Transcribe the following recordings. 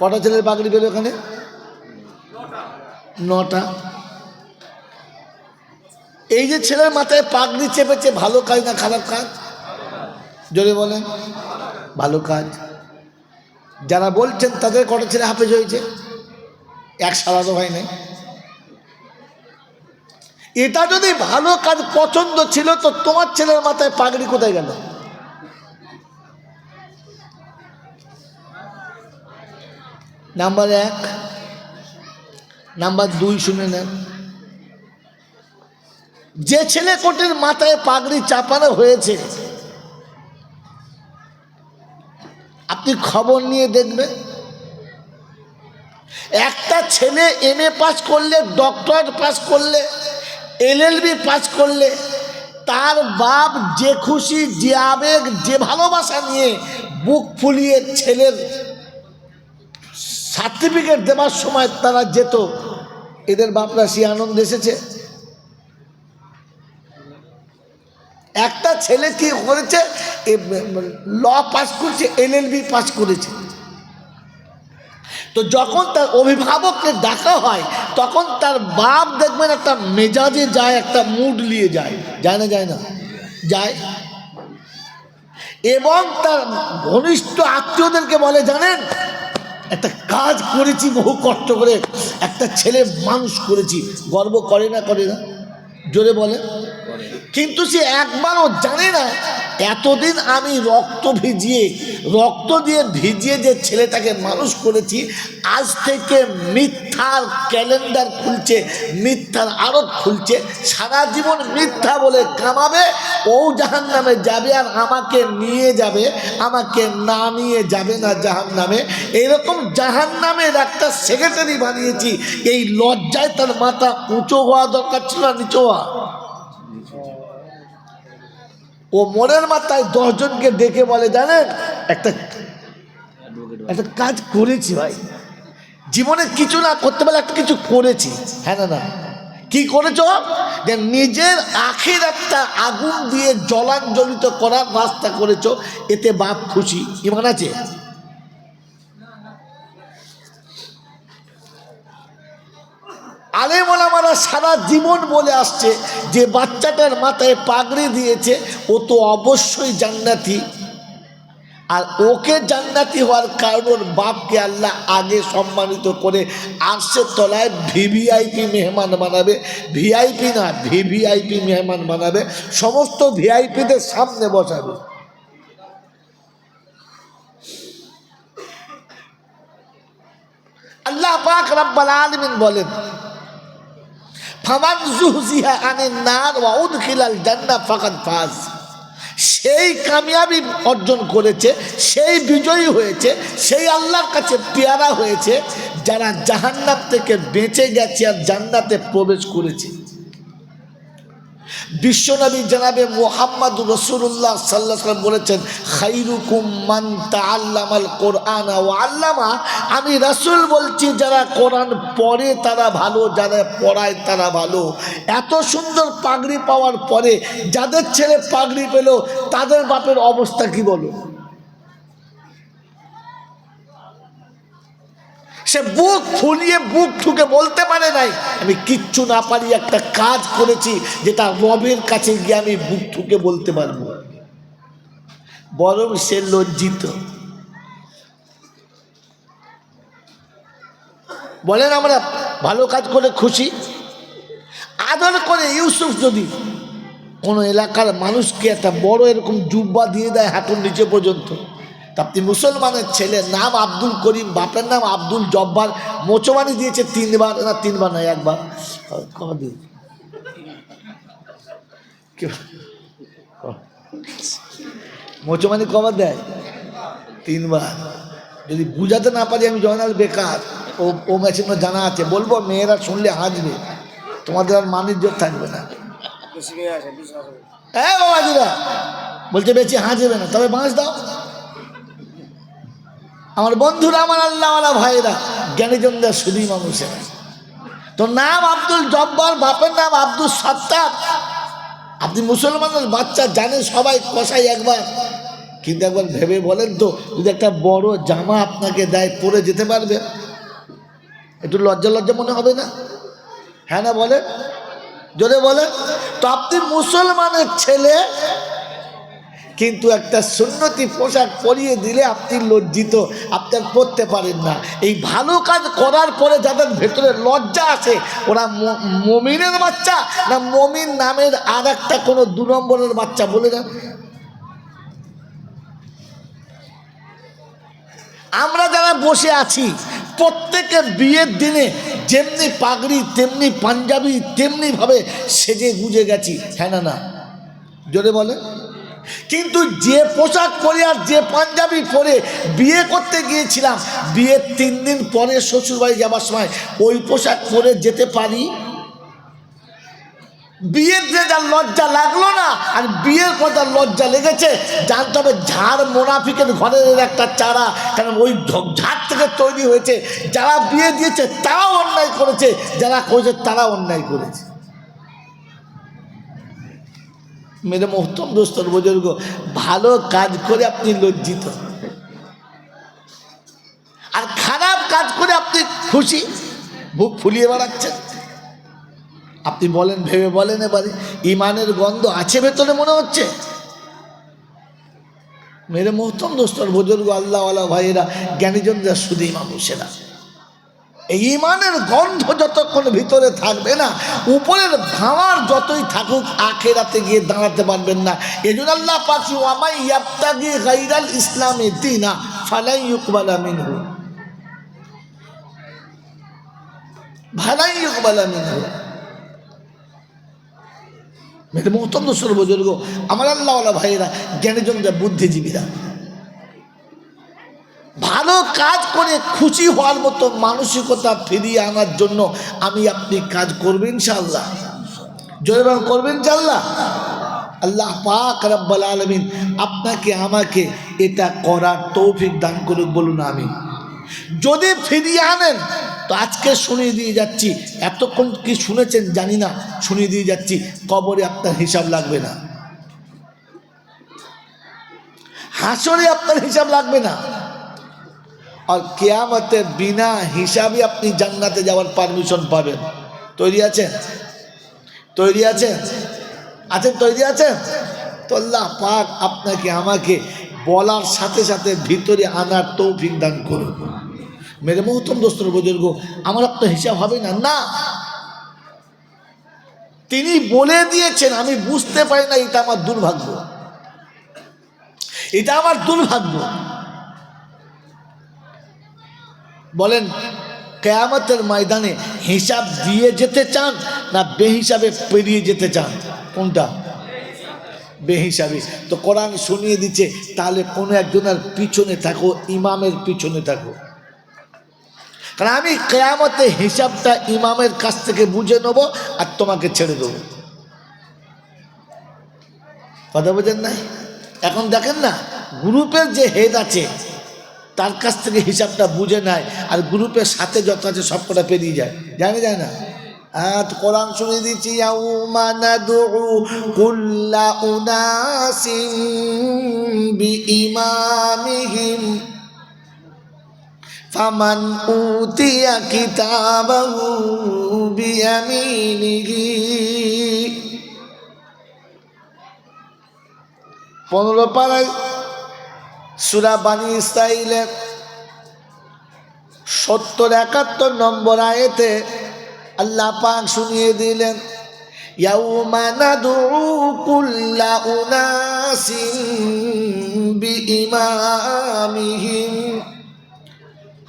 কটা ছেলের পাগড়ি পেল ওখানে? নটা। এই যে ছেলের মাথায় পাগড়ি চেপেছে, ভালো কাজ না খারাপ কাজ? জোরে বলেন। ভালো কাজ। যারা বলছেন তাদের কটা ছেলে হাফেজ হয়েছে? এক সালাদও হয় নাই। এটা যদি ভালো কাজ পছন্দ ছিল, তো তোমার ছেলের মাথায় পাগড়ি কোথায় গেল? নাম্বার এক নাম্বার দুই শুনে নেন। যে ছেলে কোটের মাথায় পাগড়ি চাপানো হয়েছে, আপনি খবর নিয়ে দেখবেন, একটা ছেলে এম পাস করলে ডক্টরেট পাস করলে এলএলবি পাস করলে, তার বাপ যে খুশি, যে আবেগ, যে ভালোবাসা নিয়ে বুক ফুলিয়ে ছেলের সার্টিফিকেট দেওয়ার সময় তারা যেত, এদের বাপরা সে আনন্দ এসেছে। একটা ছেলে কি করেছে ল পাস করছে এলএলবি পাস করেছে। তো যখন তার অভিভাবককে ডাকা হয়, তখন তার বাপ দেখবেন একটা মেজাজে যায়, একটা মুড নিয়ে যায়। যায় না যায় না? যায়। এবং তার ঘনিষ্ঠ আত্মীয়দেরকে বলে, জানেন একটা কাজ করেছি, বহু কষ্ট করে একটা ছেলে মানুষ করেছি। গর্ব করে না করে না? জোরে বলে। কিন্তু সে একবারও জানে না, এতদিন আমি রক্ত ভিজিয়ে, রক্ত দিয়ে ভিজিয়ে যে ছেলেটাকে মানুষ করেছি, আজ থেকে মিথ্যার ক্যালেন্ডার খুলছে, মিথ্যার আড়ত খুলছে, সারা জীবন মিথ্যা বলে কামাবে, ও জাহান নামে যাবে আর আমাকে নিয়ে যাবে, আমাকে না নিয়ে যাবে না জাহান নামে এরকম জাহান নামের একটা সেক্রেটারি বানিয়েছি, এই লজ্জায় তার মাথা উঁচু হওয়া দরকার ছিল না নিচু হওয়া। ও মনের মাথায় দশজনকে ডেকে বলে জানেন একটা একটা কাজ করেছি ভাই। জীবনে কিছু না করতে পারলে একটা কিছু করেছি। হ্যাঁ না না। কি করেছ? যে নিজের আখের একটা আগুন দিয়ে জলাঞ্জলিত করার রাস্তা করেছ এতে বাপ খুশি। ইমান আছে? আলেমলামারা সারা জীবন বলে আসছে যে বাচ্চাটার মাথায় পাগড়ি দিয়েছে, ও তো অবশ্যই জান্নাতি। আর ওকে জান্নাতি হওয়ার কারণ বাপকে আল্লাহ আগে সম্মানিত করে আর্শের তলায় ভিভিআইপি মেহমান বানাবে। ভিআইপি না, ভিভিআইপি মেহমান বানাবে। সমস্ত ভিআইপিদের সামনে বসাবে। আল্লাহ পাক রাব্বাল আলামিন বলেন ফামান জুহজিহা নার ওয়া উদখিলাল জান্নাহ ফাকাদ ফাজ। সেই কামিয়াবি অর্জন করেছে, সেই বিজয়ী হয়েছে, সেই আল্লাহর কাছে পেয়ারা হয়েছে, যারা জাহান্নাত থেকে বেঁচে গেছে আর জান্নাতে প্রবেশ করেছে। বিশ্বনবী জানাবে মোহাম্মদ রসুল্লাহ সাল্লা সাল্লাম বলেছেন, খাইরুকুম মান আল্লামাল কোরআন ও আল্লামা। আমি রসুল বলছি, যারা কোরআন পড়ে তারা ভালো, যারা পড়ায় তারা ভালো। এত সুন্দর পাগড়ি পাওয়ার পরে যাদের ছেলে পাগড়ি পেল, তাদের বাপের অবস্থা কি বলো? সে বুক ফুলিয়ে বুক ঠুকে বলতে পারে নাই, আমি কিচ্ছু না পারি, একটা কাজ করেছি যেটা রবের কাছে গিয়ে আমি বুক ঠুকে বলতে পারব। বরং সে লজ্জিত। বলেন আমরা ভালো কাজ করে খুশি? আদর করে ইউসুফ যদি কোনো এলাকার মানুষকে একটা বড় এরকম জুব্বা দিয়ে দেয় হাঁটুর নিচে পর্যন্ত আপনি মুসলমানের ছেলে নাম আব্দুল করিম বাপের নাম আব্দুল জব্বার মোচমানি দিয়েছে তিনবার না তিনবার নয় একবার। কবে দিয়ে মোচমানি কবার দেয়? তিনবার। যদি বুঝাতে না পারি আমি জয়নাল বেকার। ও ও ম্যাচে জানা আছে। বলব মেয়েরা শুনলে হাসবে। তোমাদের আর মানিজ্য থাকবে না। হ্যাঁ বাবাজিরা। বলছে বেশি হাসবে না। তবে বাঁশ দাও। আমার বন্ধুরা, আমার আল্লাহওয়ালা ভাইরা জ্ঞানীজনদের শুধুই মানুষের। তো নাম আব্দুল জব্বার, বাপের নাম আব্দুল সত্তার আপনি মুসলমানের বাচ্চা, জানে সবাই কষাই একবার। কিন্তু একবার ভেবে বলেন তো, যদি একটা বড় জামা আপনাকে দেয়, পরে যেতে পারবে? একটু লজ্জা লজ্জা মনে হবে না? হ্যাঁ না বলে জোরে বলে তো আপনি মুসলমানের ছেলে কিন্তু একটা সুন্নতি পোশাক পরিয়ে দিলে আপনি লজ্জিত, আপনার পরতে পারেন না। এই ভালো কাজ করার পরে যাদের ভেতরে লজ্জা আছে, ওরা মমিনের বাচ্চা না মমিন নামের আর একটা কোনো দু নম্বরের বাচ্চা বলে যান আমরা যারা বসে আছি, প্রত্যেকের বিয়ের দিনে যেমনি পাগড়ি, তেমনি পাঞ্জাবি, তেমনিভাবে সেজে গুজে গেছি হ্যাঁ না না? জোরে বলে কিন্তু যে পোশাক পরে আর যে পাঞ্জাবি পরে বিয়ে করতে গিয়েছিলাম বিয়ের তিন দিন পরে শ্বশুরবাড়ি যাবার সময় ওই পোশাক পরে যেতে পারি। বিয়ের যে যার লজ্জা লাগল না, আর বিয়ের কথা লজ্জা লেগেছে জানতে হবে ঝাড় মোনাফিকের ঘরের একটা চারা, কারণ ওই ঝাড় থেকে তৈরি হয়েছে, যারা বিয়ে দিয়েছে তারাও অন্যায় করেছে, যারা করেছে তারা অন্যায় করেছে। মেরে মোহতম দোস্তর বুজুর্গ ভালো কাজ করে আপনি লজ্জিত। আর খারাপ কাজ করে আপনি খুশি। বুক ফুলিয়ে বেড়াচ্ছেন। আপনি বলেন, ভেবে বলেন এবারে, ইমানের গন্ধ আছে ভেতরে মনে হচ্ছে? মেরে মোহতম দোস্তর বুজুর্গ আল্লাহওয়ালা ভাইয়েরা, জ্ঞানীজনরা শুধু মানুষেরা এই ইমানের গন্ধ যতক্ষণ ভিতরে থাকবে না, উপরের ভাঙার যতই থাকুক, আখেরাতে গিয়ে দাঁড়াতে পারবেন না। এই জন্য আল্লাহ পাখি ওয়ামাই ইয়াবতাগি গাইরাল ইসলামে দিনা, ফালাই ইউকবালা মিনহু। ভালাই ইউকবালা মিনহু। মেয়েদের মহতম দোষর বুজুর্গ, আমার আল্লাহওয়ালা ভাইয়েরা জ্ঞানীজনরা বুদ্ধিজীবীরা ভালো কাজ করে খুশি হওয়ার মতো মানসিকতা ফিরিয়ে আনার জন্য আমি আপনি কাজ করবেন ইনশাআল্লাহ। জোরে বলেন, করবেন ইনশাআল্লাহ? আল্লাহ পাক রব্বাল আলমিন আপনাকে, আমাকে এটা করার তৌফিক দান করুক, বলুন আমি যদি ফিরিয়ে আনেন, তো আজকে শুনিয়ে দিয়ে যাচ্ছি। এতক্ষণ কি শুনেছেন? জানি না, শুনিয়ে দিয়ে যাচ্ছি। কবরে আপনার হিসাব লাগবে না। হাসরে আপনার হিসাব লাগবে না। আর কেয়ামতে বিনা হিসাবে আপনি জান্নাতে যাওয়ার পারমিশন পাবেন। তৈরি আছেন তৈরি আছেন আছেন তৈরি আছেন তো আল্লাহ পাক আপনাকে, আমাকে বলার সাথে সাথে ভিতরে আনার তৌফিক দান করুন। মেরে মহতম দোস্তর বুজুর্গ, আমার আপনার হিসাব হবে না? না। তিনি বলে দিয়েছেন, আমি বুঝতে পারি না, এটা আমার দুর্ভাগ্য। এটা আমার দুর্ভাগ্য। বলেন, কেয়ামতের ময়দানে হিসাব দিয়ে যেতে চান না বেহিসাবে পেরিয়ে যেতে চান? কোনটা? বেহিসাবে। তো কোরআন শুনিয়ে দিচ্ছে, তাহলে কোনো একজনের পিছনে থাকো, ইমামের পিছনে থাকো। কারণ আমি কেয়ামতে হিসাবটা ইমামের কাছ থেকে বুঝে নেব আর তোমাকে ছেড়ে দেবো। কথা বোঝেন নাই? এখন দেখেন না, গ্রুপের যে হেড আছে তার কাছ থেকে হিসাবটা বুঝে নেয় আর গ্রুপের সাথে যত আছে সব কটা পেরিয়ে যায়। জানে যায় না? হ্যাঁ কোরআন শুনে দিচ্ছি পনেরো পাড়ায় সুরা বানী ইসরাইলের সত্তর একাত্তর নম্বর আয়েতে আল্লাহ পাক শুনিয়ে দিলেন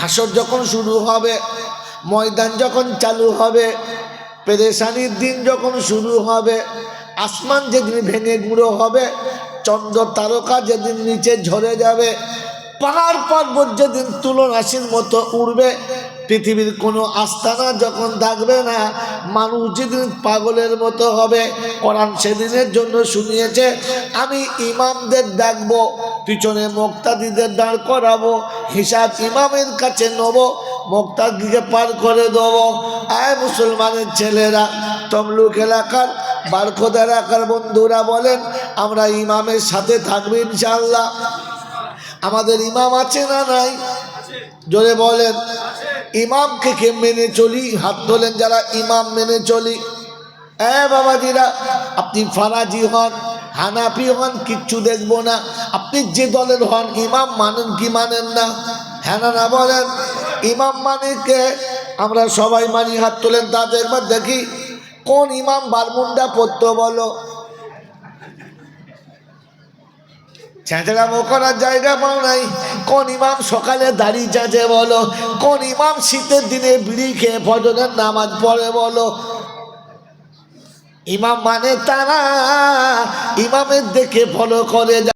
হাসর যখন শুরু হবে, ময়দান যখন চালু হবে, পেরেশানির দিন যখন শুরু হবে, আসমান যেদিন ভেঙে গুঁড়ো হবে চন্দ্র তারকা যেদিন নিচে ঝরে যাবে, পাহাড় পর্বত যেদিন তুলনাসীর মতো উড়বে, পৃথিবীর কোনো আস্থানা যখন থাকবে না, মানুষ যেদিন পাগলের মতো হবে, কোরআন সেদিনের জন্য শুনিয়েছে, আমি ইমামদের ডাকবো, পিছনে মোক্তাদিদের দাঁড় করাবো, হিসাব ইমামের কাছে নেব, মোক্তাদিকে পার করে দেবো। আয় মুসলমানের ছেলেরা, তমলুক এলাকার বারখোদ এলাকার বন্ধুরা বলেন আমরা ইমামের সাথে থাকব ইনশাল্লাহ আমাদের ইমাম আছে না নাই? জোরে বলেন। ইমামকে কে মেনে চলি? হাত তোলেন যারা ইমাম মেনে চলি। এ বাবাজিরা, আপনি ফারাজি হন, হানাফি হন, কিচ্ছু দেখব না। আপনি যে দলের হন, ইমাম মানেন কি মানেন না? হ্যাঁ না না বলেন। ইমাম মানে কে? আমরা সবাই মানি, হাত তোলেন, তাদের একবার দেখি কোন ইমাম বারমুন্ডা পড়তো বলো? চেঁচড়ামো করার জায়গা পাও নাই। কোন ইমাম সকালে দাড়ি চাঁচে বলো, কোন ইমাম শীতের দিনে বিড়ি খেয়ে ফজরের নামাজ পড়ে বলো। ইমাম মানে তারা, ইমামের দেখে ফলো করে